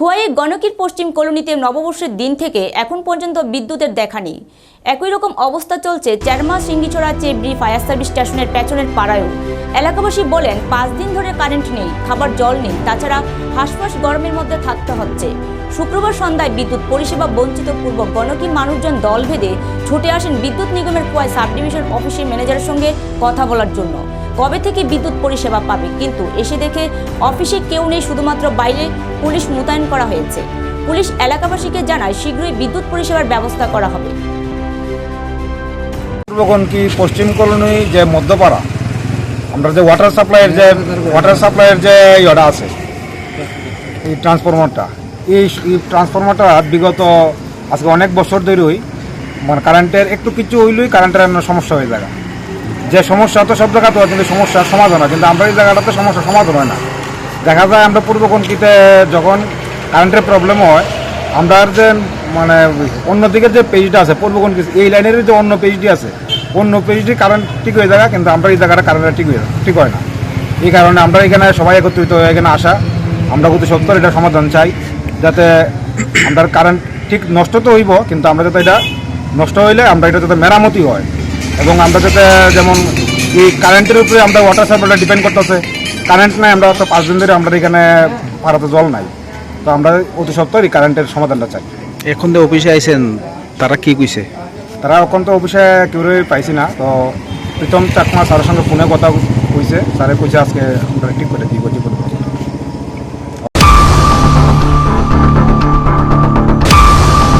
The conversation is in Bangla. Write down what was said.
খোয়াই গণকির পশ্চিম কলোনিতে নববর্ষের দিন থেকে এখন পর্যন্ত বিদ্যুতের দেখা নেই। একই রকম অবস্থা চলছে চারমা সিঙ্গিছড়া চেবড়ি ফায়ার সার্ভিস স্টেশনের পেছনের পাড়ায়ও। এলাকাবাসী বলেন, পাঁচ দিন ধরে কারেন্ট নেই, খাবার জল নেই, তাছাড়া হাঁসফাঁস গরমের মধ্যে থাকতে হচ্ছে। শুক্রবার সন্ধ্যায় বিদ্যুৎ পরিষেবা বঞ্চিত পূর্ব গণকি মানুষজন দল ভেদে ছুটে আসেন বিদ্যুৎ নিগমের খোয়াই সাব ডিভিশন অফিসের ম্যানেজারের সঙ্গে কথা বলার জন্য। কবে থেকে বিদ্যুৎ পরিষেবা পাবে? কিন্তু এসে দেখে অফিসে কেউ নেই, শুধুমাত্র বাইরে পুলিশ মোতায়েন করা হয়েছে। পুলিশ এলাকাবাসীকে জানায়, শীঘ্রই বিদ্যুৎ পরিষেবার ব্যবস্থা করা হবে। কি, পশ্চিম কলোনি যে মধ্যপাড়া, আমরা যে ওয়াটার সাপ্লাইয়ের যে ওয়াটার সাপ্লাইয়ের যে ইয়েটা আছে, এই ট্রান্সফরমারটা এই ট্রান্সফরমারটা বিগত আজকে অনেক বছর ধরেই মানে কারেন্টের একটু কিছু হইলেই কারেন্টের সমস্যা হয়ে যায়। যে সমস্যা তো সব জায়গাতে হয়, কিন্তু সমস্যার সমাধান হয়। কিন্তু আমরা এই জায়গাটাতে সমস্যার সমাধান হয় না। দেখা যায় আমরা পূর্বকণকিতে যখন কারেন্টের প্রবলেম হয়, আমরা যে মানে অন্যদিকে যে পেজটা আছে পূর্বকণকি এই লাইনের যে অন্য পেজটি আছে। অন্য পেজটি কারেন্ট ঠিক হয়ে যায় কিন্তু আমরা এই জায়গাটা কারেন্টটা ঠিক হয়ে, ঠিক হয় না। এই কারণে আমরা এখানে সবাই একত্রিত হয়ে এখানে আসা, আমরা কিন্তু সত্তর, এটা সমাধান চাই, যাতে আমরা কারেন্ট ঠিক নষ্ট তো হইব, কিন্তু আমরা যাতে এটা নষ্ট হইলে আমরা এটা যাতে মেরামতি হয়। এবং আমরা যাতে যেমন এই কারেন্টের উপরে আমরা ওয়াটার সাপ্লাইটা ডিপেন্ড করতেছে কারেন্ট নাই আমরা তো পাঁচ দিন ধরে আমরা এখানে ভারতে জল নাই। তো আমরা অতি সত্তর এই কারেন্টের সমাধানটা চাই। এখন তো অফিসে আইছেন তারা কি কইছে? তারা এখন তো অফিসে কেউই পাইছি না তো প্রীতম চাকমা স্যারের সঙ্গে ফোনে কথা কইছে স্যারে কইছে আজকে আমরা ঠিক করে দিব করব